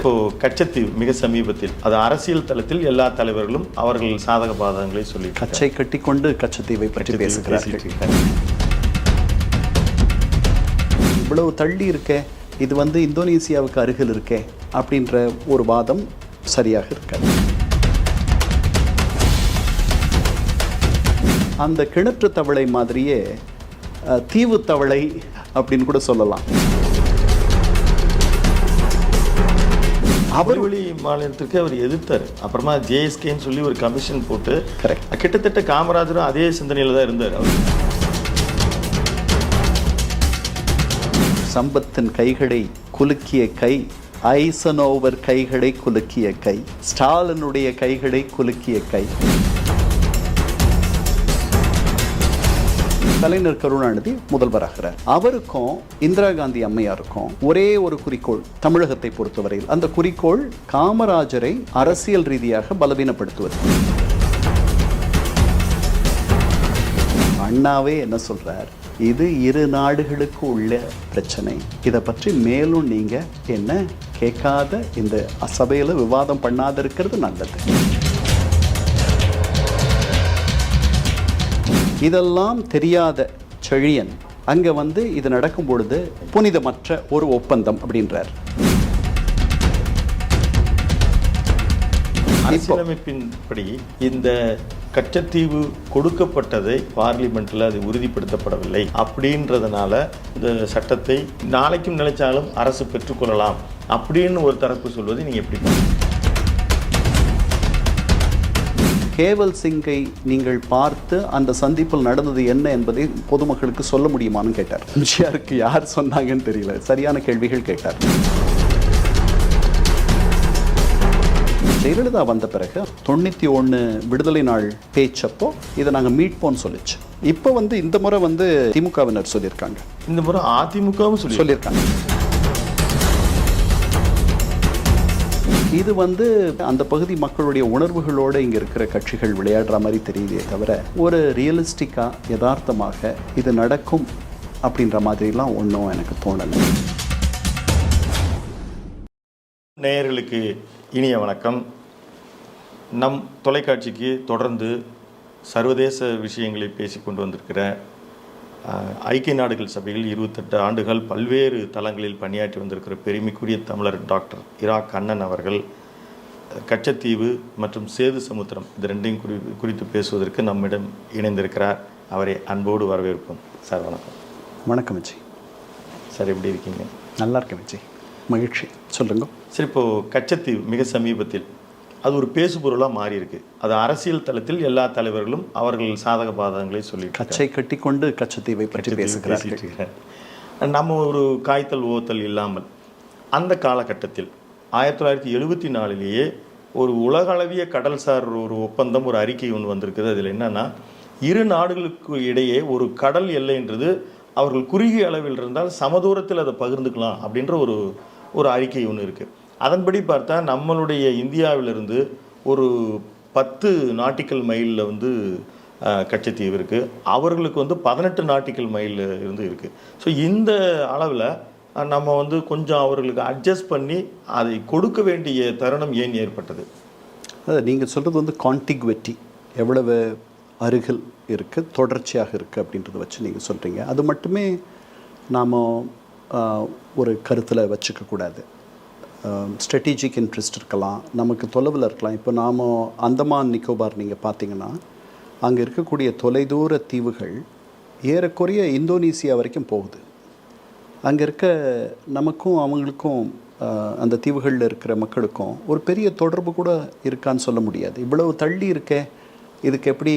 இப்போ கச்சத்தீவு மிக சமீபத்தில் அது அரசியல் தளத்தில் எல்லா தலைவர்களும் அவர்கள் சாதக பாதகங்களை சொல்லி கச்சை கட்டிக்கொண்டு கச்சத்தீவை பற்றி பேசுகிறார்கள். இவ்வளவு தள்ளி இருக்கே இது வந்து இந்தோனேசியாவுக்கு அருகில் இருக்கே அப்படின்ற ஒரு வாதம் சரியாக இருக்காது. அந்த கிணற்று தவளை மாதிரியே தீவு தவளை அப்படின்னு கூட சொல்லலாம். அவர் அவர்வழி மாநிலத்திற்கு அவர் எதிர்த்தார். அப்புறமா ஜேஎஸ்கேன்னு சொல்லி ஒரு கமிஷன் போட்டு. கிட்டத்தட்ட காமராஜரும் அதே சிந்தனையில தான் இருந்தார் அவர். சம்பத்தின் கைகளை குலுக்கிய கை ஐசனோவர் கைகளை குலுக்கிய கை ஸ்டாலினுடைய கைகளை குலுக்கிய கை. கலைஞர் கருணாநிதி முதல்வராகிறார். அவருக்கும் இந்திரா காந்தி அம்மையாருக்கும் ஒரே ஒரு குறிக்கோள் தமிழகத்தை பொறுத்தவரையில். அந்த குறிக்கோள் காமராஜரை அரசியல் ரீதியாக பலவீனப்படுத்துவது. அண்ணாவே என்ன சொல்றார்? இது இரு நாடுகளுக்கு உள்ள பிரச்சனை. இதை பற்றி மேலும் நீங்க என்ன கேட்காத இந்த சபையில விவாதம் பண்ணாத இருக்கிறது நல்லது. இதெல்லாம் தெரியாத செழியன் அங்கே வந்து இது நடக்கும் பொழுது புனிதமற்ற ஒரு ஒப்பந்தம் அப்படின்றார். அரசியலமைப்பின்படி இந்த கச்சத்தீவு கொடுக்கப்பட்டதை பார்லிமெண்ட்ல அது உறுதிப்படுத்தப்படவில்லை அப்படின்றதுனால இந்த சட்டத்தை நாளைக்கும் நினைச்சாலும் அரசு பெற்றுக்கொள்ளலாம் அப்படின்னு ஒரு தரப்பு சொல்வதை நீங்க எப்படி கேவல் சிங்கை நீங்கள் பார்த்து அந்த சந்திப்பில் நடந்தது என்ன என்பதை பொதுமக்களுக்கு சொல்ல முடியுமான்னு கேட்டார். எம்ஜிஆருக்கு யார் சொன்னாங்கன்னு தெரியல. சரியான கேள்விகள் கேட்டார். ஜெயலலிதா வந்த பிறகு தொண்ணூற்றி ஒன்று விடுதலை நாள் பேச்சப்போ இதை நாங்கள் மீட்போம்னு சொல்லிச்சு. இப்போ வந்து இந்த முறை வந்து திமுகவினர் சொல்லியிருக்காங்க. இந்த முறை அதிமுகவும் சொல்லி சொல்லியிருக்காங்க. இது வந்து அந்த பகுதி மக்களுடைய உணர்வுகளோடு இங்கே இருக்கிற கட்சிகள் விளையாடுற மாதிரி தெரியுதே தவிர ஒரு ரியலிஸ்டிக்காக யதார்த்தமாக இது நடக்கும் அப்படின்ற மாதிரிலாம் ஒன்றும் எனக்கு தோணலை. நேயர்களுக்கு இனிய வணக்கம். நம் தொலைக்காட்சிக்கு தொடர்ந்து சர்வதேச விஷயங்களை பேசி கொண்டு வந்திருக்கிற ஐக்கிய நாடுகள் சபையில் இருபத்தெட்டு ஆண்டுகள் பல்வேறு தளங்களில் பணியாற்றி வந்திருக்கிற பெருமைக்குரிய தமிழர் டாக்டர் இரா கண்ணன் அவர்கள் கச்சத்தீவு மற்றும் சேது சமுத்திரம் இது ரெண்டையும் குறி குறித்து பேசுவதற்கு நம்மிடம் இணைந்திருக்கிறார். அவரை அன்போடு வரவேற்போம். சார் வணக்கம். வணக்கம் விஜய் சார் எப்படி இருக்கீங்க? நல்லா இருக்கேன் விஜய் மகிழ்ச்சி. சொல்லுங்க. சரி இப்போ கச்சத்தீவு மிக சமீபத்தில் அது ஒரு பேசுபொருளாக மாறி இருக்கு அது அரசியல் தளத்தில் எல்லா தலைவர்களும் அவர்கள் சாதக பாதகங்களை சொல்லி கச்சை கட்டிக்கொண்டு கச்சத்தீவை பற்றி பேசுகிறார்கள். நம்ம ஒரு காய்த்தல் ஓத்தல் இல்லாமல் அந்த காலகட்டத்தில் ஆயிரத்தி தொள்ளாயிரத்தி எழுபத்தி நாலுலேயே ஒரு உலகளவிய கடல்சார் ஒரு ஒப்பந்தம் ஒரு அறிக்கை ஒன்று வந்திருக்குது. அதில் என்னன்னா இரு நாடுகளுக்கு இடையே ஒரு கடல் எல்லைன்றது அவர்கள் குறுகிய அளவில் இருந்தால் சமதூரத்தில் அதை பகிர்ந்துக்கலாம் அப்படின்ற ஒரு ஒரு அறிக்கை ஒன்று இருக்குது அதன்படி பார்த்தா நம்மளுடைய இந்தியாவிலிருந்து ஒரு பத்து நாட்டிக்கல் மைலில் வந்து கச்சத்தீவு இருக்குது அவர்களுக்கு வந்து பதினெட்டு நாட்டிக்கல் மைலில் இருந்து இருக்குது ஸோ இந்த அளவில் நம்ம வந்து கொஞ்சம் அவர்களுக்கு அட்ஜஸ்ட் பண்ணி அதை கொடுக்க வேண்டிய தருணம் ஏன் ஏற்பட்டது? அது நீங்கள் சொல்கிறது வந்து கான்டிக்வெட்டி எவ்வளவு அருகில் இருக்குது தொடர்ச்சியாக இருக்குது அப்படின்றத வச்சு நீங்கள் சொல்கிறீங்க அது மட்டுமே நாம் ஒரு கருத்தில் வச்சுக்கக்கூடாது Um, ஸ்ட்ராட்டஜிக் இன்ட்ரெஸ்ட் இருக்கலாம் நமக்கு தொலைவில் இருக்கலாம். இப்போ நாம் அந்தமான் நிக்கோபார் நீங்கள் பார்த்தீங்கன்னா அங்கே இருக்கக்கூடிய தொலைதூர தீவுகள் ஏறக்குறைய இந்தோனேசியா வரைக்கும் போகுது. அங்கே இருக்க நமக்கும் அவங்களுக்கும் அந்த தீவுகளில் இருக்கிற மக்களுக்கும் ஒரு பெரிய தொடர்பு கூட இருக்கான்னு சொல்ல முடியாது. இவ்வளவு தள்ளி இருக்கே இதுக்கு எப்படி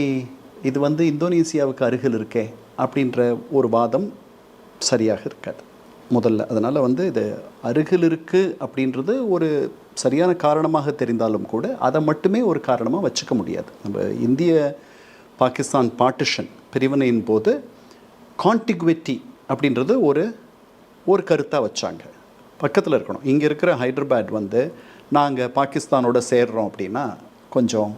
இது வந்து இந்தோனேசியாவுக்கு அருகில் இருக்கே அப்படின்ற ஒரு வாதம் சரியாக இருக்காது. முதல்ல. அதனால் வந்து இது அருகில் இருக்குது அப்படின்றது ஒரு சரியான காரணமாக தெரிந்தாலும் கூட அதை மட்டுமே ஒரு காரணமாக வச்சுக்க முடியாது. நம்ம இந்திய பாகிஸ்தான் பார்ட்டிஷன் பிரிவினையின் போது கான்டிகுவிட்டி அப்படின்றது ஒரு ஒரு கருத்தாக வச்சாங்க. பக்கத்தில் இருக்கணும். இங்கே இருக்கிற ஹைதராபாத் வந்து நாங்கள் பாகிஸ்தானோட சேர்றோம் அப்படின்னா கொஞ்சம்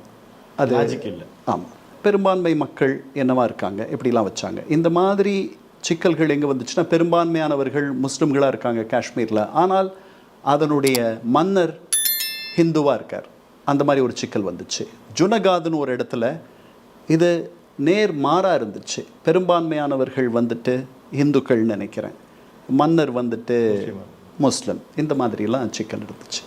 அது இல்லை. ஆமாம் பெரும்பான்மை மக்கள் என்னவா இருக்காங்க? இப்படிலாம் வச்சாங்க? இந்த மாதிரி சிக்கல்கள் எங்கே வந்துச்சுன்னா பெரும்பான்மையானவர்கள் முஸ்லீம்களாக இருக்காங்க காஷ்மீரில். ஆனால் அதனுடைய மன்னர் ஹிந்துவாக இருக்கார். அந்த மாதிரி ஒரு சிக்கல் வந்துச்சு. ஜுனகாதுன்னு ஒரு இடத்துல இது நேர் மாறாக இருந்துச்சு. பெரும்பான்மையானவர்கள் வந்துட்டு இந்துக்கள் நினைக்கிறேன். மன்னர் வந்துட்டு முஸ்லிம். இந்த மாதிரிலாம் சிக்கல் இருந்துச்சு.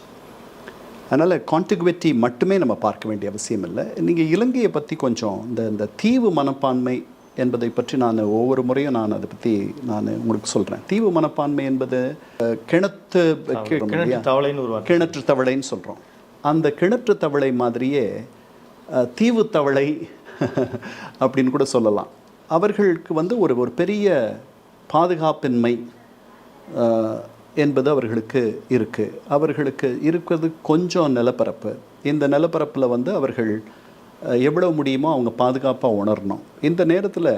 அதனால் கான்டிகுவிட்டி மட்டுமே நம்ம பார்க்க வேண்டிய அவசியம் இல்லை. நீங்கள் இலங்கையை பற்றி கொஞ்சம் இந்த இந்த தீவு மனப்பான்மை என்பதை பற்றி நான் ஒவ்வொரு முறையும் நான் அதை பற்றி நான் உங்களுக்கு சொல்கிறேன் தீவு மனப்பான்மை என்பது கிணத்து கிணற்று தவளைன்னு சொல்கிறோம் அந்த கிணற்று தவளை மாதிரியே தீவு தவளை அப்படின்னு கூட சொல்லலாம். அவர்களுக்கு வந்து ஒரு ஒரு பெரிய பாதுகாப்பின்மை என்பது அவர்களுக்கு இருக்குது அவர்களுக்கு இருக்கிறது கொஞ்சம் நிலப்பரப்பு. இந்த நிலப்பரப்பில் வந்து அவர்கள் அஹ், எவ்வளவு முடியுமோ அவங்க பாதுகாப்பாக உணரணும். இந்த நேரத்தில்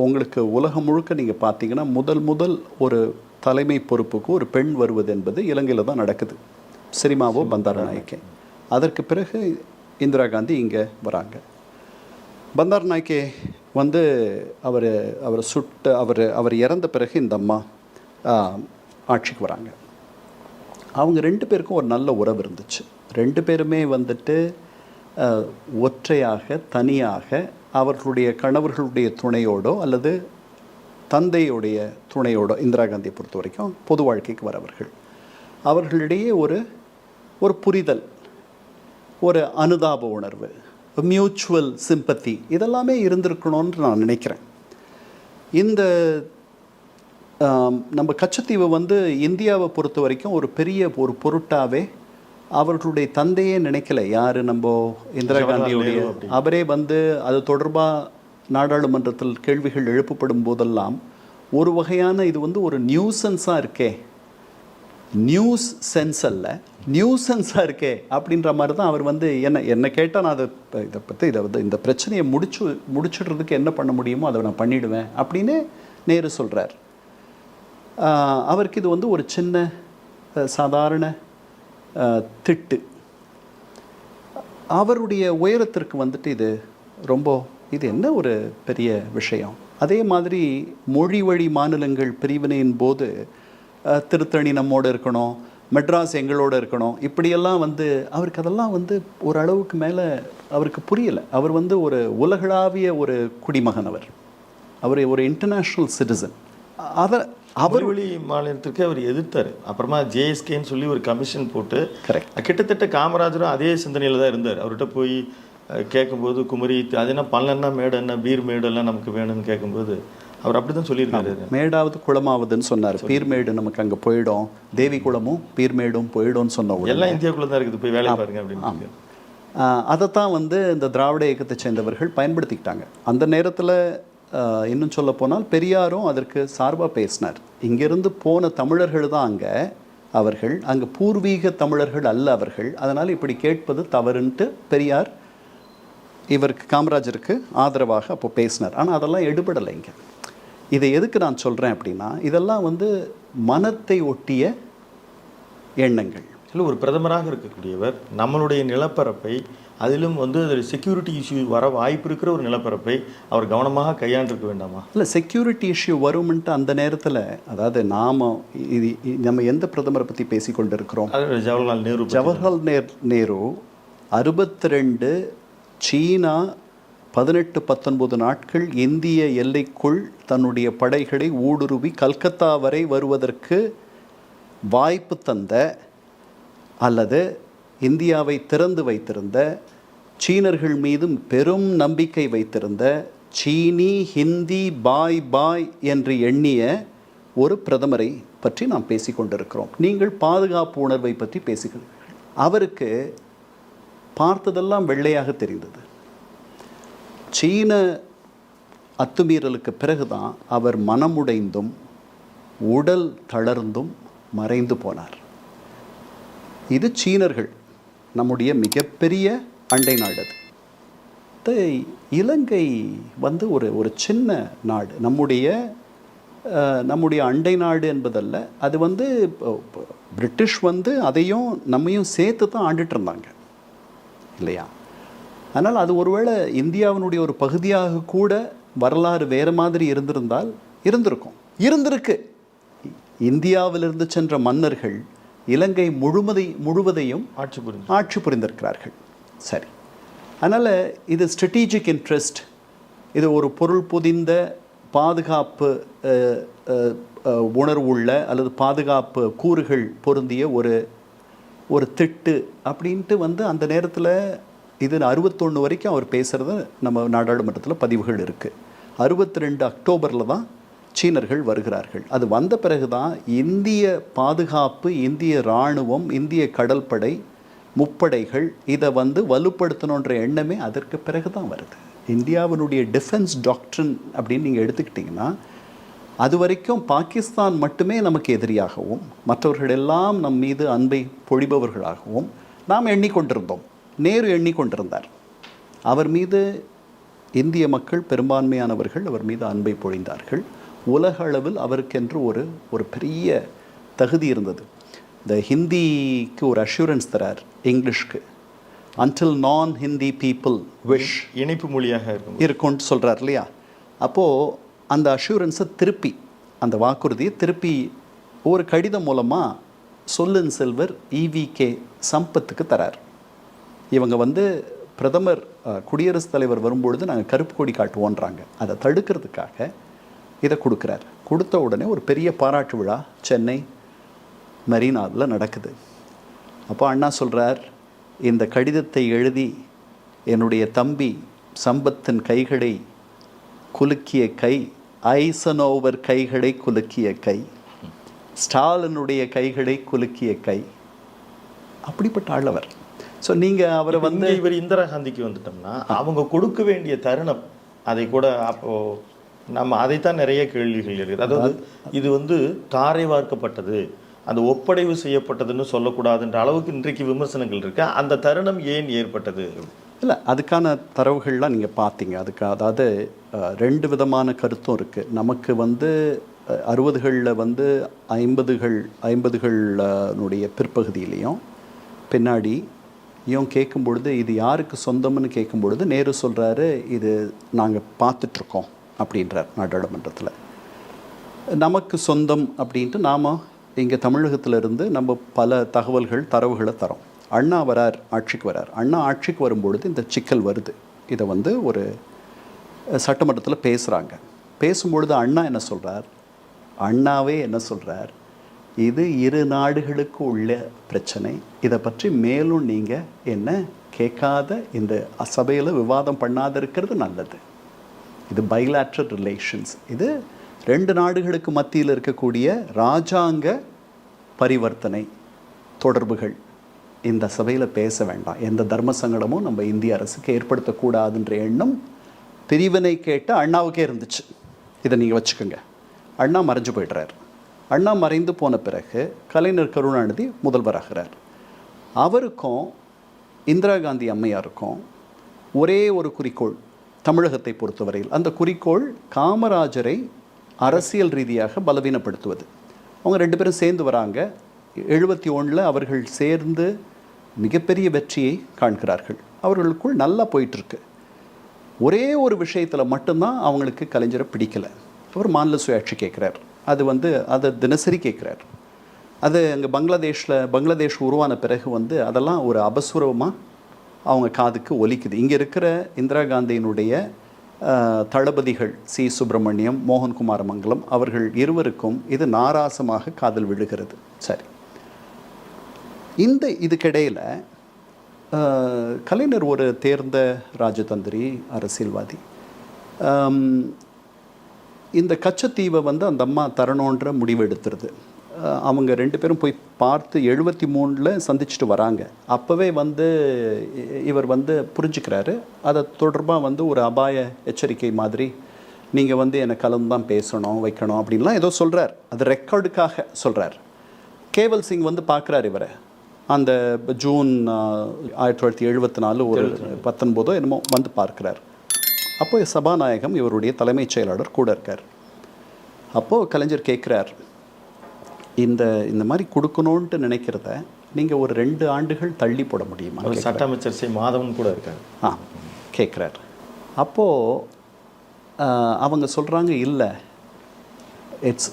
உங்களுக்கு உலகம் முழுக்க நீங்கள் பார்த்தீங்கன்னா முதல் முதல் ஒரு தலைமை பொறுப்புக்கு ஒரு பெண் வருவது என்பது இலங்கையில் தான் நடக்குது. சிரிமாவோ பந்தாரநாயக்கே அதற்கு பிறகு இந்திரா காந்தி இங்கே வராங்க. பந்தாரநாயக்கே வந்து அவர் அவர் சுட்டு அவர் அவர் இறந்த பிறகு இந்த அம்மா ஆட்சிக்கு வராங்க. அவங்க ரெண்டு பேருக்கும் ஒரு நல்ல உறவு இருந்துச்சு. ரெண்டு பேருமே வந்துட்டு ஒற்றையாக தனியாக அவர்களுடைய கணவர்களுடைய துணையோடோ அல்லது தந்தையுடைய துணையோடோ இந்திரா காந்தியை பொறுத்த வரைக்கும் பொது வாழ்க்கைக்கு வரவர்கள். அவர்களிடையே ஒரு ஒரு புரிதல் ஒரு அனுதாப உணர்வு மியூச்சுவல் சிம்பத்தி இதெல்லாமே இருந்திருக்கணும்னு நான் நினைக்கிறேன். இந்த நம்ம கச்சத்தீவு வந்து இந்தியாவை பொறுத்த வரைக்கும் ஒரு பெரிய ஒரு பொருட்டாகவே அவர்களுடைய தந்தையே நினைக்கல. யார் நம்ம இந்திரா காந்தியுடைய. அவரே வந்து அது தொடர்பாக நாடாளுமன்றத்தில் கேள்விகள் எழுப்பப்படும் போதெல்லாம் ஒரு வகையான இது வந்து ஒரு நியூசன்ஸாக இருக்கே. நியூஸ் சென்ஸ் அல்ல நியூசன்ஸாக இருக்கே அப்படின்ற மாதிரி தான் அவர் வந்து என்ன என்ன கேட்டால் நான் அதை இதை பற்றி இதை வந்து இந்த பிரச்சனையை முடிச்சு முடிச்சிடுறதுக்கு என்ன பண்ண முடியுமோ அதை நான் பண்ணிடுவேன் அப்படின்னு நேரு சொல்கிறார் அவருக்கு இது வந்து ஒரு சின்ன சாதாரண திட்டு. அவருடைய உயரத்திற்கு வந்துட்டு இது ரொம்ப இது என்ன ஒரு பெரிய விஷயம்? அதே மாதிரி மொழி வழி மாநிலங்கள் பிரிவினையின் போது திருத்தணி நம்மோட இருக்கணும் மெட்ராஸ் எங்களோட இருக்கணும் இப்படியெல்லாம் வந்து அவருக்கு அதெல்லாம் வந்து ஒரு அளவுக்கு மேலே அவருக்கு புரியலை. அவர் வந்து ஒரு உலகளாவிய ஒரு குடிமகன் அவர். அவர் ஒரு இன்டர்நேஷ்னல் சிட்டிசன் அதை அவர் அவர்வழி மாநிலத்திற்கு அவர் எதிர்த்தார். அப்புறமா ஜேஎஸ்கேன்னு சொல்லி ஒரு கமிஷன் போட்டு கரெக்ட் கிட்டத்தட்ட காமராஜரும் அதே சிந்தனையில் தான் இருந்தார். அவர்கிட்ட போய் கேட்கும்போது குமரி அது என்ன பல்லெண்ணா மேடு என்ன பீர் மேடு எல்லாம் நமக்கு வேணும்னு கேட்கும்போது அவர் அப்படி தான் சொல்லியிருக்காரு மேடாவது குளமாவதுன்னு சொன்னார். பீர்மேடு நமக்கு அங்கே போயிடும். தேவி குளமும் பீர்மேடும் போயிடும்னு சொன்ன எல்லாம் இந்தியாவுக்குள்ள தான் இருக்குது. போய் வேலையை பாருங்க அப்படின்னு அதைத்தான் வந்து இந்த திராவிட இயக்கத்தை சேர்ந்தவர்கள் பயன்படுத்திக்கிட்டாங்க. அந்த நேரத்தில் இன்னும் சொல்ல போனால் பெரியாரும் அதற்கு சார்பாக பேசினார். இங்கிருந்து போன தமிழர்கள் தான் அங்கே. அவர்கள் அங்கே பூர்வீக தமிழர்கள் அல்ல அவர்கள். அதனால் இப்படி கேட்பது தவறுன்ட்டு பெரியார் இவருக்கு காமராஜருக்கு ஆதரவாக அப்போ பேசினார். ஆனால் அதெல்லாம் எடுபடலை இங்கே. இதை எதுக்கு நான் சொல்கிறேன் அப்படின்னா இதெல்லாம் வந்து மனத்தை ஒட்டிய எண்ணங்கள். இல்லை ஒரு பிரதமராக இருக்கக்கூடியவர் நம்மளுடைய நிலப்பரப்பை அதிலும் வந்து செக்யூரிட்டி இஷ்யூ வர வாய்ப்பு இருக்கிற ஒரு நிலப்பரப்பை அவர் கவனமாக கையாண்டிருக்க வேண்டாமா இல்லை செக்யூரிட்டி இஷ்யூ வரும்ன்ட்டு அந்த நேரத்தில் அதாவது நாம் இது நம்ம எந்த பிரதமரை பற்றி பேசி கொண்டிருக்கிறோம் அது ஜவஹர்லால் நேரு. ஜவஹர்லால் நேர் நேரு அறுபத்தி ரெண்டு சீனா பதினெட்டு பத்தொன்பது நாட்கள் இந்திய எல்லைக்குள் தன்னுடைய படைகளை ஊடுருவி கல்கத்தா வரை வருவதற்கு வாய்ப்பு தந்த அல்லது இந்தியாவை திறந்து வைத்திருந்த சீனர்கள் மீதும் பெரும் நம்பிக்கை வைத்திருந்த சீனி ஹிந்தி பாய் பாய் என்று எண்ணிய ஒரு பிரதமரை பற்றி நாம் பேசிக்கொண்டிருக்கிறோம் நீங்கள் பாதுகாப்பு உணர்வை பற்றி பேசுகிறீர்கள் அவருக்கு பார்த்ததெல்லாம் வெள்ளையாக தெரிந்தது. சீன அத்துமீறலுக்கு பிறகுதான் அவர் மனமுடைந்தும் உடல் தளர்ந்தும் மறைந்து போனார். இது சீனர்கள் நம்முடைய மிகப்பெரிய அண்டை நாடு அது. இலங்கை வந்து ஒரு ஒரு சின்ன நாடு. நம்முடைய நம்முடைய அண்டை நாடு என்பதல்ல அது வந்து பிரிட்டிஷ் வந்து அதையும் நம்மையும் சேர்த்து தான் ஆண்டுட்டு இருந்தாங்க. இல்லையா? அதனால் அது ஒருவேளை இந்தியாவினுடைய ஒரு பகுதியாக கூட வரலாறு வேறு மாதிரி இருந்திருந்தால் இருந்திருக்கும். இருந்திருக்கு. இந்தியாவிலிருந்து சென்ற மன்னர்கள் இலங்கை முழுமதை முழுவதையும் ஆட்சி புரிந்து ஆட்சி புரிந்திருக்கிறார்கள். சரி. அதனால் இது ஸ்ட்ரெட்டிஜிக் இன்ட்ரெஸ்ட் இது ஒரு பொருள் புதிந்த பாதுகாப்பு உணர்வுள்ள அல்லது பாதுகாப்பு கூறுகள் பொருந்திய ஒரு ஒரு திட்டு அப்படின்ட்டு வந்து அந்த நேரத்தில் இது அறுபத்தொன்று வரைக்கும் அவர் பேசுகிறது நம்ம நாடாளுமன்றத்தில் பதிவுகள் இருக்குது அறுபத்தி ரெண்டு அக்டோபரில் தான் சீனர்கள் வருகிறார்கள். அது வந்த பிறகு தான் இந்திய பாதுகாப்பு இந்திய இராணுவம் இந்திய கடற்படை முப்படைகள் இதை வந்து வலுப்படுத்தணுன்ற எண்ணமே அதற்கு பிறகு தான் வருது. இந்தியாவினுடைய டிஃபென்ஸ் டாக்ட்ரின் அப்படின்னு நீங்கள் எடுத்துக்கிட்டிங்கன்னா அது வரைக்கும் பாகிஸ்தான் மட்டுமே நமக்கு எதிரியாகவும் மற்றவர்கள் எல்லாம் நம் மீது அன்பை பொழிபவர்களாகவும் நாம் எண்ணிக்கொண்டிருந்தோம். நேரு எண்ணிக்கொண்டிருந்தார். அவர் மீது இந்திய மக்கள் பெரும்பான்மையானவர்கள் அவர் மீது அன்பை பொழிந்தார்கள். உலக அளவில் அவருக்கென்று ஒரு ஒரு பெரிய தகுதி இருந்தது. இந்த ஹிந்திக்கு ஒரு அஷூரன்ஸ் தரார் இங்கிலீஷ்க்கு அன்டில் நான் ஹிந்தி பீப்புள் விஷ் இணைப்பு மொழியாக இருக்கும். இருக்கும்னு சொல்கிறார் இல்லையா? அப்போது அந்த அஷூரன்ஸை திருப்பி அந்த வாக்குறுதியை திருப்பி ஒரு கடிதம் மூலமாக சொல்லின் செல்வர் இவிகே சம்பத்துக்கு தரார். இவங்க வந்து பிரதமர் குடியரசுத் தலைவர் வரும்பொழுது நாங்கள் கருப்பு கொடி காட்டுவோன்றாங்க. அதை தடுக்கிறதுக்காக இதை கொடுக்குறார். கொடுத்த உடனே ஒரு பெரிய பாராட்டு விழா சென்னை மெரினாவில் நடக்குது. அப்போ அண்ணா சொல்கிறார் இந்த கடிதத்தை எழுதி என்னுடைய தம்பி சம்பத்தின் கைகளை குலுக்கிய கை ஐசனோவர் கைகளை குலுக்கிய கை ஸ்டாலினுடைய கைகளை குலுக்கிய கை. அப்படிப்பட்ட ஆளவர். ஸோ நீங்கள் அவரை வந்து இவர் இந்திரா காந்திக்கு வந்துட்டோம்னா அவங்க கொடுக்க வேண்டிய தருணம் அதை கூட அப்போ நம்ம அதைத்தான் நிறைய கேள்விகள் இருக்குது அதாவது இது வந்து தாரை வார்க்கப்பட்டது. அந்த ஒப்படைவு செய்யப்பட்டதுன்னு சொல்லக்கூடாதுன்ற அளவுக்கு இன்றைக்கு விமர்சனங்கள் இருக்கு. அந்த தருணம் ஏன் ஏற்பட்டது? இல்லை அதுக்கான தரவுகள்லாம் நீங்கள் பார்த்தீங்க. அதுக்கு அதாவது ரெண்டு விதமான கருத்தும் இருக்குது நமக்கு வந்து அறுபதுகளில் வந்து ஐம்பதுகள் ஐம்பதுகளினுடைய பிற்பகுதியிலையும் பின்னாடி இவன் கேட்கும் பொழுது இது யாருக்கு சொந்தம்னு கேட்கும் பொழுது நேரு சொல்கிறாரு இது நாங்கள் பார்த்துட்ருக்கோம் அப்படின்றார் நாடாளுமன்றத்தில். நமக்கு சொந்தம் அப்படின்ட்டு நாம் இங்கே தமிழகத்துல இருந்து நம்ம பல தகவல்கள் தரவுகளை தரோம். அண்ணா வரார் ஆட்சிக்கு வரார். அண்ணா ஆட்சிக்கு வரும்பொழுது இந்த சிக்கல் வருது. இதை வந்து ஒரு சட்டமன்றத்தில் பேசுகிறாங்க பேசும்பொழுது அண்ணா என்ன சொல்கிறார் அண்ணாவே என்ன சொல்கிறார் இது இரு நாடுகளுக்கு உள்ள பிரச்சனை. இதை பற்றி மேலும் நீங்கள் என்ன கேட்காத இந்த சபையில் விவாதம் பண்ணாத இருக்கிறது நல்லது. இது பைலாட்ரல் ரிலேஷன்ஸ் இது ரெண்டு நாடுகளுக்கு மத்தியில் இருக்கக்கூடிய ராஜாங்க பரிவர்த்தனை தொடர்புகள் இந்த சபையில் பேச வேண்டாம். எந்த தர்ம சங்கடமும் நம்ம இந்திய அரசுக்கு ஏற்படுத்தக்கூடாதுன்ற எண்ணம் பிரிவினை கேட்ட அண்ணாவுக்கே இருந்துச்சு. இதை நீங்கள் வச்சுக்கோங்க. அண்ணா மறைஞ்சு போயிடுறார். அண்ணா மறைந்து போன பிறகு கலைஞர் கருணாநிதி முதல்வராகிறார். அவருக்கும் இந்திரா காந்தி அம்மையாருக்கும் ஒரே ஒரு குறிக்கோள் தமிழகத்தை பொறுத்தவரையில். அந்த குறிக்கோள் காமராஜரை அரசியல் ரீதியாக பலவீனப்படுத்துவது. அவங்க ரெண்டு பேரும் சேர்ந்து வராங்க. எழுபத்தி ஒன்றில் அவர்கள் சேர்ந்து மிகப்பெரிய வெற்றியை காண்கிறார்கள். அவர்களுக்குள் நல்லா போயிட்டுருக்கு. ஒரே ஒரு விஷயத்தில் மட்டும்தான் அவங்களுக்கு கலைஞரை பிடிக்கல. அவர் மாநில சுயாட்சி கேட்குறார் அது வந்து அதை தினசரி கேட்குறார் அது அங்கே பங்களாதேஷில் பங்களாதேஷ் உருவான பிறகு வந்து அதெல்லாம் ஒரு அபசுரமாக அவங்க காதுக்கு ஒலிக்குது. இங்கே இருக்கிற இந்திரா காந்தியினுடைய தளபதிகள் சி. சுப்பிரமணியம் மோகன்குமார் மங்கலம் அவர்கள் இருவருக்கும் இது நாராசமாக காதல் விழுகிறது. சரி. இந்த இதுக்கிடையில் கலைஞர் ஒரு தேர்ந்த ராஜதந்திரி அரசியல்வாதி. இந்த கச்சத்தீவை வந்து அந்த அம்மா தரணுன்ற முடிவு எடுத்துருது. அவங்க ரெண்டு பேரும் போய் பார்த்து எழுபத்தி மூணில் சந்திச்சுட்டு வராங்க. அப்போவே வந்து இவர் வந்து புரிஞ்சுக்கிறாரு. அதை தொடர்பாக வந்து ஒரு அபாய எச்சரிக்கை மாதிரி நீங்கள் வந்து என்னை கலந்து தான் பேசணும் வைக்கணும் அப்படின்லாம் ஏதோ சொல்கிறார் அது ரெக்கார்டுக்காக சொல்கிறார் கேவல் சிங் வந்து பார்க்குறாரு இவரை. அந்த ஜூன் ஆயிரத்தி தொள்ளாயிரத்தி எழுபத்தி நாலு ஒரு பத்தொன்பதோ என்னமோ வந்து பார்க்குறார். அப்போ சபாநாயகம் இவருடைய தலைமைச் செயலாளர் கூட இருக்கார். அப்போது கலைஞர் கேட்குறார் இந்த இந்த மாதிரி கொடுக்கணுன்ட்டு நினைக்கிறத நீங்கள் ஒரு ரெண்டு ஆண்டுகள் தள்ளி போட முடியுமா? அவர் சட்ட அமைச்சர் சி மாதவன் கூட இருக்காரு. ஆ கேட்குறார் அப்போது அவங்க சொல்கிறாங்க இல்லை it's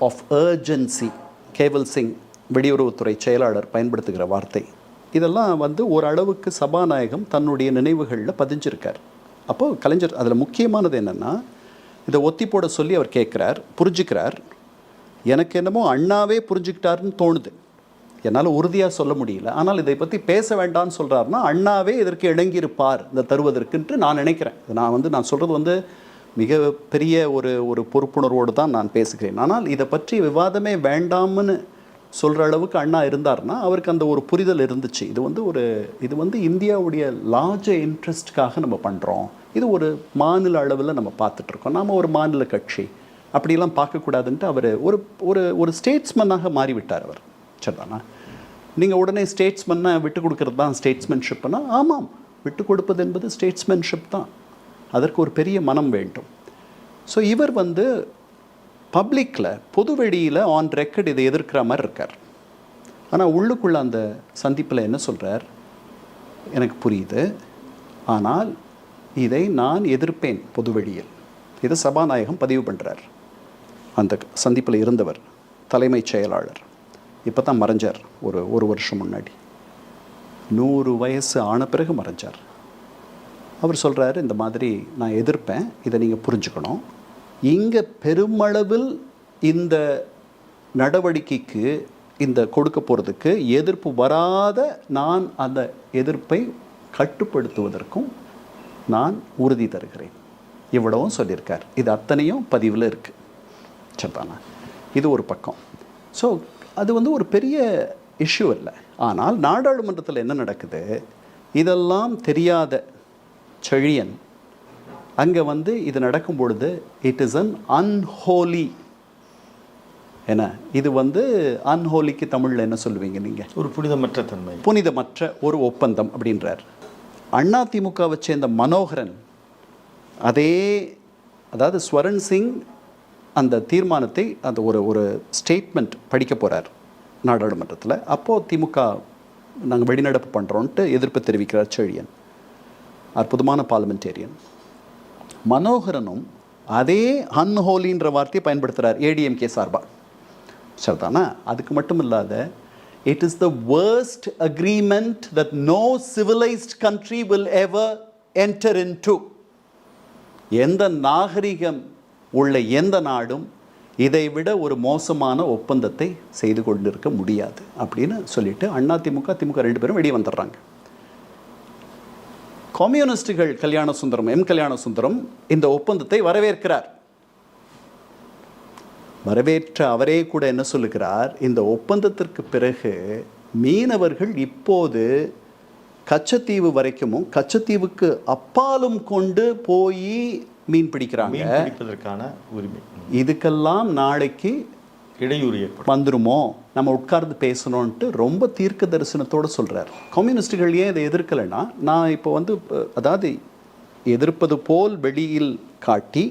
of urgency. Kewal Singh வெளியுறவுத்துறை செயலாளர் பயன்படுத்துகிற வார்த்தை. இதெல்லாம் வந்து ஓரளவுக்கு சபாநாயகம் தன்னுடைய நினைவுகளில் பதிஞ்சிருக்கார். அப்போது கலைஞர் அதில் முக்கியமானது என்னென்னா இதை ஒத்தி போட சொல்லி அவர் கேட்குறார் புரிஞ்சுக்கிறார். எனக்கு என்னமோ அண்ணாவே புரிஞ்சுக்கிட்டாருன்னு தோணுது. என்னால் உறுதியாக சொல்ல முடியல. ஆனால் இதை பற்றி பேச வேண்டாம்னு சொல்கிறாருன்னா அண்ணாவே இதற்கு இணங்கியிருப்பார். இந்த தருவதற்குன்ட்டு நான் நினைக்கிறேன். நான் வந்து நான் சொல்கிறது வந்து மிக பெரிய ஒரு ஒரு பொறுப்புணர்வோடு தான் நான் பேசுகிறேன். ஆனால் இதை பற்றி விவாதமே வேண்டாம்னு சொல்கிற அளவுக்கு அண்ணா இருந்தார்னா அவருக்கு அந்த ஒரு புரிதல் இருந்துச்சு. இது வந்து ஒரு இது வந்து இந்தியாவுடைய லார்ஜ இன்ட்ரெஸ்ட்காக நம்ம பண்ணுறோம் இது ஒரு மாநில அளவில் நம்ம பார்த்துட்ருக்கோம் நாம் ஒரு மாநில கட்சி. அப்படிலாம் பார்க்கக்கூடாதுன்ட்டு அவர் ஒரு ஒரு ஒரு ஸ்டேட்ஸ்மன்னாக மாறிவிட்டார் அவர். சரிதானா? நீங்கள் உடனே ஸ்டேட்ஸ்மன்னா விட்டு கொடுக்கறது தான் ஸ்டேட்ஸ்மென்ஷிப்னா ஆமாம். விட்டு கொடுப்பது என்பது ஸ்டேட்ஸ்மேன்ஷிப் தான். அதற்கு ஒரு பெரிய மனம் வேண்டும். ஸோ இவர் வந்து பப்ளிக்கில் பொது வெளியில் ஆன் ரெக்கர்ட் இதை எதிர்க்கிற மாதிரி இருக்கார். ஆனால் உள்ளுக்குள்ள அந்த சந்திப்பில் என்ன சொல்கிறார் எனக்கு புரியுது. ஆனால் இதை நான் எதிர்ப்பேன் பொது வெளியில். இதை சபாநாயகம் பதிவு பண்ணுறார் அந்த சந்திப்பில் இருந்தவர் தலைமைச் செயலாளர். இப்போ தான் மறைஞ்சார் ஒரு ஒரு வருஷம் முன்னாடி. நூறு வயசு ஆன பிறகு மறைஞ்சார். அவர் சொல்கிறாரு இந்த மாதிரி நான் எதிர்ப்பேன் இதை நீங்கள் புரிஞ்சுக்கணும். இங்கே பெருமளவில் இந்த நடவடிக்கைக்கு இந்த கொடுக்க போகிறதுக்கு எதிர்ப்பு வராத நான் அந்த எதிர்ப்பை கட்டுப்படுத்துவதற்கும் நான் உறுதி தருகிறேன். இவ்வளவும் சொல்லியிருக்கார். இது அத்தனையும் பதிவில் இருக்குது சரிதானா இது ஒரு பக்கம். ஸோ அது வந்து ஒரு பெரிய இஷ்யூ இல்லை ஆனால் நாடாளுமன்றத்தில் என்ன நடக்குது? இதெல்லாம் தெரியாத செழியன் அங்கே வந்து இது நடக்கும் பொழுது இட் இஸ் அன் அன்ஹோலி என்ன? இது வந்து அன்ஹோலிக்கு தமிழில் என்ன சொல்லுவீங்க நீங்கள் ஒரு புனிதமற்ற தன்மை. புனிதமற்ற ஒரு ஒப்பந்தம் அப்படின்றார். அண்ணா திமுகவை சேர்ந்த மனோகரன் அதே அதாவது ஸ்வரன் சிங் அந்த தீர்மானத்தை அந்த ஒரு ஒரு ஸ்டேட்மெண்ட் படிக்க போகிறார் நாடாளுமன்றத்தில். அப்போது திமுக நாங்கள் வெளிநடப்பு பண்ணுறோன்ட்டு எதிர்ப்பு தெரிவிக்கிறார் செழியன் அற்புதமான பார்லிமெண்டேரியன் மனோகரனும் அதே அன்ஹோலின்ற வார்த்தையை பயன்படுத்துகிறார் ஏடிஎம்கே சார்பாக சரிதானா? அதுக்கு மட்டும் இல்லாத it is the worst agreement that no civilised country will ever enter into எந்த நாகரிகம் உள்ள எந்த நாடும் இதை விட ஒரு மோசமான ஒப்பந்தத்தை செய்து கொண்டிருக்க முடியாது அப்படின்னு சொல்லிட்டு அண்ணா திமுக திமுக ரெண்டு பேரும் வெளியே வந்துடுறாங்க. கம்யூனிஸ்டுகள் கல்யாண சுந்தரம் எம் கல்யாண சுந்தரம் இந்த ஒப்பந்தத்தை வரவேற்கிறார். வரவேற்ற அவரே கூட என்ன சொல்லுகிறார்? இந்த ஒப்பந்தத்திற்கு பிறகு மீனவர்கள் இப்போது கச்சத்தீவு வரைக்கும் கச்சத்தீவுக்கு அப்பாலும் கொண்டு போய் மீன் பிடிக்கிறாங்க. மீன் பிடிப்பதற்கான உரிமை. இதுக்கெல்லாம் நாளைக்கு இடையூறு ஏற்படும் வந்துருமோ? நம்ம உட்கார்ந்து பேசணும்ன்ட்டு ரொம்ப தீர்க்க தரிசனத்தோடு சொல்கிறார் கம்யூனிஸ்டுகள் ஏன் இதை எதிர்க்கலைன்னா நான் இப்போ வந்து அதாவது எதிர்ப்பது போல் வெளியில் காட்டி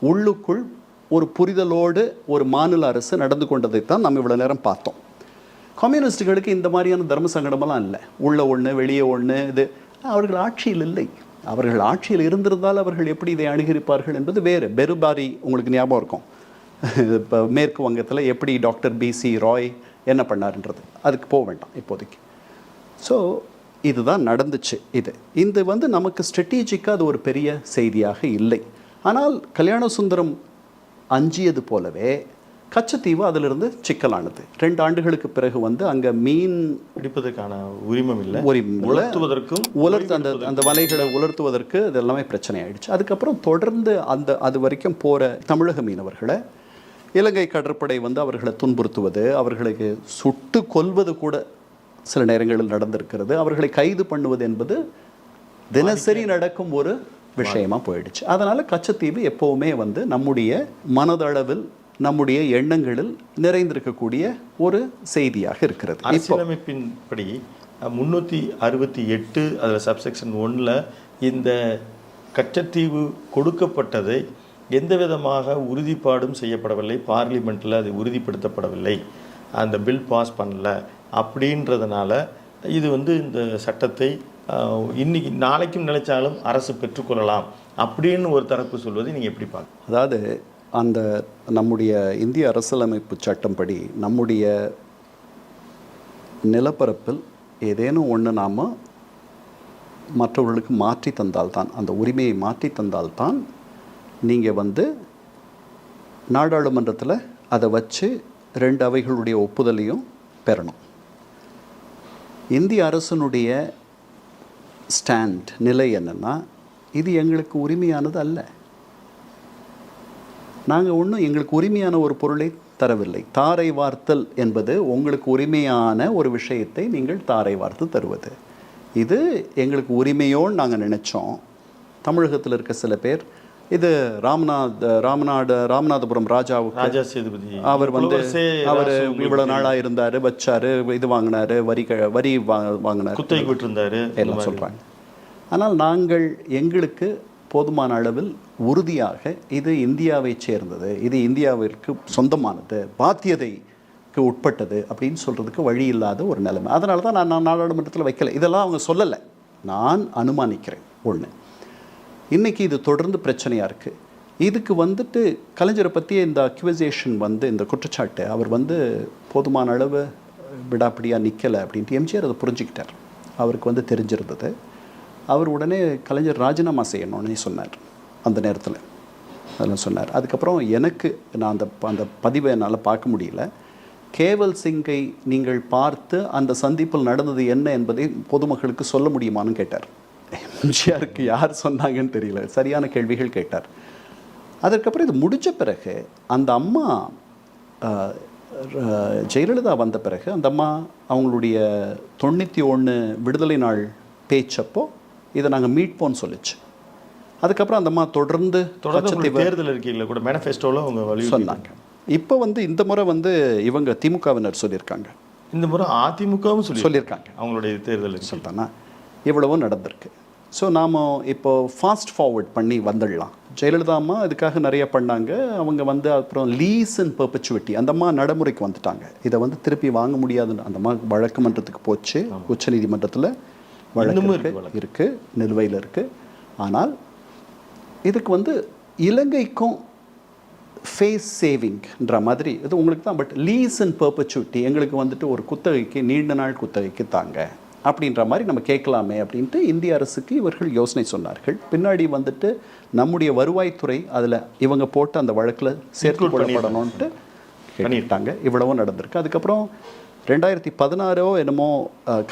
உள்ளுக்குள் ஒரு புரிதலோடு ஒரு மாநில அரசு நடந்து கொண்டதைத்தான் நம்ம இவ்வளோ நேரம் பார்த்தோம். கம்யூனிஸ்டுகளுக்கு இந்த மாதிரியான தர்ம சங்கடமெல்லாம் இல்லை. உள்ள ஒன்று வெளியே ஒன்று இது அவர்கள் ஆட்சியில் இல்லை. அவர்கள் ஆட்சியில் இருந்திருந்தால் அவர்கள் எப்படி இதை அணுகிருப்பார்கள் என்பது வேறு. பெருபாரி உங்களுக்கு ஞாபகம் இருக்கும். இப்போ மேற்கு வங்கத்தில் எப்படி டாக்டர் பிசி ராய் என்ன பண்ணாருன்றது. அதுக்கு போக வேண்டாம் இப்போதைக்கு. ஸோ இதுதான் நடந்துச்சு இது. இது வந்து நமக்கு ஸ்ட்ராட்டஜிக்காக அது ஒரு பெரிய செய்தியாக இல்லை. ஆனால் கல்யாண சுந்தரம் அஞ்சியது போலவே கச்சத்தீவு அதிலிருந்து சிக்கலானது. ரெண்டு ஆண்டுகளுக்கு பிறகு வந்து அங்கே மீன் பிடிப்பதற்கான உரிமம் இல்லை. உலர்த்துவதற்கும் உலர்த்து அந்த அந்த வலைகளை உலர்த்துவதற்கு இது எல்லாமே பிரச்சனை ஆயிடுச்சு அதுக்கப்புறம் தொடர்ந்து அந்த அது வரைக்கும் போகிற தமிழக மீனவர்களை இலங்கை கடற்படை வந்து அவர்களை துன்புறுத்துவது அவர்களுக்கு சுட்டு கொல்வது கூட சில நேரங்களில் நடந்திருக்கிறது. அவர்களை கைது பண்ணுவது என்பது தினசரி நடக்கும் ஒரு விஷயமா போயிடுச்சு. அதனால கச்சத்தீவு எப்பவுமே வந்து நம்முடைய மனதளவில் நம்முடைய எண்ணங்களில் நிறைந்திருக்கக்கூடிய ஒரு செய்தியாக இருக்கிறது. அரசியலமைப்பின்படி முன்னூற்றி அறுபத்தி எட்டு அதில் சப்செக்ஷன் ஒன்றில் இந்த கச்சத்தீவு கொடுக்கப்பட்டதை எந்த விதமாக உறுதிப்பாடும் செய்யப்படவில்லை பார்லிமெண்ட்டில் அது உறுதிப்படுத்தப்படவில்லை அந்த பில் பாஸ் பண்ணல அப்படின்றதுனால இது வந்து இந்த சட்டத்தை இன்னைக்கு நாளைக்கும் நினைச்சாலும் அரசு பெற்றுக்கொள்ளலாம் அப்படின்னு ஒரு தரப்பு சொல்வதை நீங்கள் எப்படி பார்க்க அதாவது அந்த நம்முடைய இந்திய அரசியலமைப்பு சட்டம்படி நம்முடைய நிலப்பரப்பில் ஏதேனும் ஒன்று நாம் மற்றவர்களுக்கு மாற்றி தந்தால்தான் அந்த உரிமையை மாற்றி தந்தால்தான் நீங்கள் வந்து நாடாளுமன்றத்தில் அதை வச்சு ரெண்டு அவைகளுடைய ஒப்புதலையும் பெறணும். இந்திய அரசனுடைய ஸ்டாண்ட் நிலை என்னென்னா இது எங்களுக்கு உரிமையானது அல்ல. நாங்கள் ஒன்றும் எங்களுக்கு உரிமையான ஒரு பொருளை தரவில்லை. தாரை வார்த்தல் என்பது உங்களுக்கு உரிமையான ஒரு விஷயத்தை நீங்கள் தாரை வார்த்து தருவது. இது எங்களுக்கு உரிமையோன்னு நாங்கள் நினச்சோம். தமிழகத்தில் இருக்க சில பேர் இது ராமநாத் ராமநாடு ராமநாதபுரம் ராஜாவுக்கு ராஜா சேதுபதி. அவர் வந்து அவர் இவ்வளோ நாளாக இருந்தார் வச்சாரு இது வாங்கினாரு வரி க- வரி வாங்கினார். குத்தகைக்கு விட்டிருந்தாரு. எல்லாம் சொல்கிறாங்க ஆனால் நாங்கள் எங்களுக்கு போதுமான அளவில் உறுதியாக இது இந்தியாவை சேர்ந்தது இது இந்தியாவிற்கு சொந்தமானது பாத்தியதைக்கு உட்பட்டது அப்படின்னு சொல்கிறதுக்கு வழி இல்லாத ஒரு நிலைமை. அதனால தான் நான் நான் நாடாளுமன்றத்தில் வைக்கல. இதெல்லாம் அவங்க சொல்லலை. நான் அனுமானிக்கிறேன். ஒன்று இன்றைக்கி இது தொடர்ந்து பிரச்சனையாக இருக்குது இதுக்கு வந்துட்டு கலைஞரை பற்றி இந்த அக்யூசேஷன் வந்து இந்த குற்றச்சாட்டு அவர் வந்து போதுமான அளவு விடாப்பிடியாக நிற்கலை அப்படின்ட்டு எம்ஜிஆர் அதை புரிஞ்சுக்கிட்டார். அவருக்கு வந்து தெரிஞ்சிருந்தது. அவர் உடனே கலைஞர் ராஜினாமா செய்யணும்னு சொன்னார். அந்த நேரத்தில். அதெல்லாம் சொன்னார். அதுக்கப்புறம் எனக்கு நான் அந்த அந்த பதிவை என்னால் பார்க்க முடியல. கேவல் சிங்கை நீங்கள் பார்த்து அந்த சந்திப்பில் நடந்தது என்ன என்பதை பொதுமக்களுக்கு சொல்ல முடியுமான்னு கேட்டார். எம்ஜிஆருக்கு யார் சொன்னாங்கன்னு தெரியல. சரியான கேள்விகள் கேட்டார். அதற்கப்புறம் இது முடித்த பிறகு அந்த அம்மா ர- ஜெயலலிதா வந்த பிறகு அந்த அம்மா அவங்களுடைய தொண்ணூற்றி ஒன்று விடுதலை நாள் பேச்சப்போ இதை நாங்கள் மீட்போன்னு சொல்லிச்சு. அதுக்கப்புறம் அந்த அம்மா தொடர்ந்து தொடர்ந்து தேர்தல் இருக்கையில் கூட மேனிஃபெஸ்டோவில் அவங்க சொன்னாங்க. இப்போ வந்து இந்த முறை வந்து இவங்க திமுகவினர் சொல்லியிருக்காங்க. இந்த முறை அதிமுகவும் சொல்லி சொல்லியிருக்காங்க. அவங்களுடைய தேர்தல் இருக்கு சொல்லிட்டேன்னா இவ்வளவோ நடந்திருக்கு. ஸோ நாம் இப்போ ஃபாஸ்ட் ஃபார்வர்ட் பண்ணி வந்துடலாம். ஜெயலலிதா அம்மா இதுக்காக நிறைய பண்ணாங்க. அவங்க வந்து அப்புறம் லீஸ் அண்ட் பெர்பச்சுவிட்டி அந்த அம்மா நடைமுறைக்கு வந்துட்டாங்க. இதை வந்து திருப்பி வாங்க முடியாதுன்னு அந்த அம்மா வழக்கு மன்றத்துக்கு போச்சு. உச்சநீதிமன்றத்தில் வழக்கு இன்னமும் இருக்கு இருக்கு இருக்கு நிலுவையில் இருக்கு. ஆனால் இதுக்கு வந்து இலங்கைக்கும் ஃபேஸ் சேவிங்ன்ற மாதிரி இது உங்களுக்கு தான் பட் லீஸ் அண்ட் பெர்பச்சுவிட்டி எங்களுக்கு வந்துட்டு ஒரு குத்தகைக்கு நீண்ட நாள் குத்தகைக்கு தாங்க. அப்படின்ற மாதிரி நம்ம கேட்கலாமே அப்படின்ட்டு இந்திய அரசுக்கு இவர்கள் யோசனை சொன்னார்கள். பின்னாடி வந்துட்டு நம்முடைய வருவாய்த்துறை அதில் இவங்க போட்டு அந்த வழக்கில் சேர்த்து Include கொள்ளப்படணும்ட்டு பண்ணிட்டாங்க இவ்வளவும் நடந்திருக்கு. அதுக்கப்புறம் ரெண்டாயிரத்தி பதினாறோ என்னமோ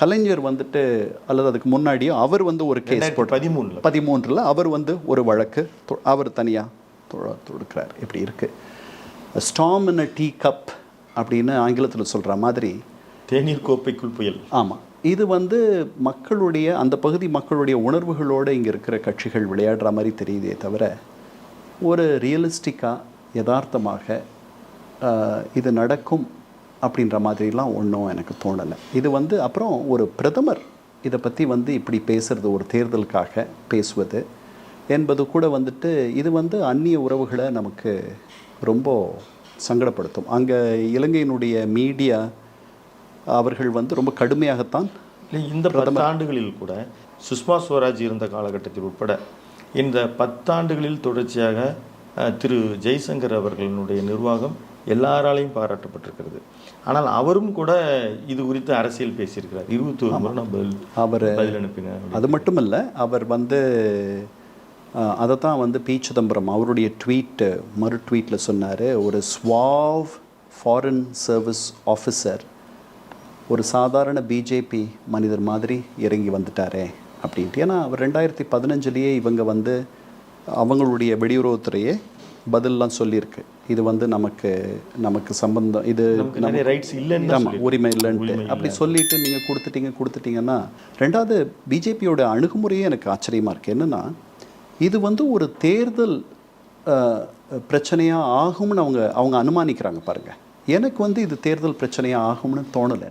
கலைஞர் வந்துட்டு அல்லது அதுக்கு முன்னாடியோ அவர் வந்து ஒரு கேஸ் போட்டு பதிமூணுல பதிமூன்றில் அவர் வந்து ஒரு வழக்கு அவர் தனியாக தொடுக்கிறார். இப்படி இருக்கு. ஸ்டாம் இன் அ டீ கப் அப்படின்னு ஆங்கிலத்தில் சொல்கிற மாதிரி தேநீர் கோப்பைக்குள் புயல். ஆமாம் இது வந்து மக்களுடைய அந்த பகுதி மக்களுடைய உணர்வுகளோடு இங்கே இருக்கிற கட்சிகள் விளையாடுற மாதிரி தெரியுதே தவிர ஒரு ரியலிஸ்டிக்காக யதார்த்தமாக இது நடக்கும் அப்படின்ற மாதிரிலாம் ஒன்றும் எனக்கு தோணலை. இது வந்து அப்புறம் ஒரு பிரதமர் இதை பற்றி வந்து இப்படி பேசுறது ஒரு தேர்தலுக்காக பேசுவது என்பது கூட வந்துட்டு இது வந்து அந்நிய உறவுகளை நமக்கு ரொம்ப சங்கடப்படுத்தும். அங்கே இலங்கையினுடைய மீடியா அவர்கள் வந்து ரொம்ப கடுமையாகத்தான் இந்த பத்தாண்டுகளில் கூட சுஷ்மா ஸ்வராஜ் இருந்த காலகட்டத்தில் உட்பட இந்த பத்தாண்டுகளில் தொடர்ச்சியாக திரு ஜெய்சங்கர் அவர்களினுடைய நிர்வாகம் எல்லாராலையும் பாராட்டப்பட்டிருக்கிறது. ஆனால் அவரும் கூட இது குறித்து அரசியல் பேசியிருக்கிறார். இருபத்தி ஒரு முறை பதில் அவர் பதில் அனுப்பினேன் அது மட்டும் இல்லை அவர் வந்து அதை தான் வந்து பி. சிதம்பரம் அவருடைய ட்வீட் மறு ட்வீட்டில் சொன்னார் ஒரு ஸ்வாவ் ஃபாரின் சர்வீஸ் ஆஃபீஸர் ஒரு சாதாரண பிஜேபி மனிதர் மாதிரி இறங்கி வந்துட்டாரே அப்படின்ட்டு. ஏன்னா அவர் ரெண்டாயிரத்தி பதினஞ்சுலேயே இவங்க வந்து அவங்களுடைய வெளியுறவுத்துறையே பதில்லாம் சொல்லியிருக்கு. இது வந்து நமக்கு நமக்கு சம்பந்தம் இது ரைட்ஸ் இல்லைன்னு ஆமாம் உரிமை இல்லைன்ட்டு. அப்படி சொல்லிட்டு நீங்கள் கொடுத்துட்டீங்க கொடுத்துட்டீங்கன்னா ரெண்டாவது பிஜேபியோட அணுகுமுறையே எனக்கு ஆச்சரியமாக இருக்குது என்னென்னா இது வந்து ஒரு தேர்தல் பிரச்சனையாக ஆகும்னு அவங்க அவங்க அனுமானிக்கிறாங்க பாருங்கள் எனக்கு வந்து இது தேர்தல் பிரச்சனையாக ஆகும்னு தோணலை.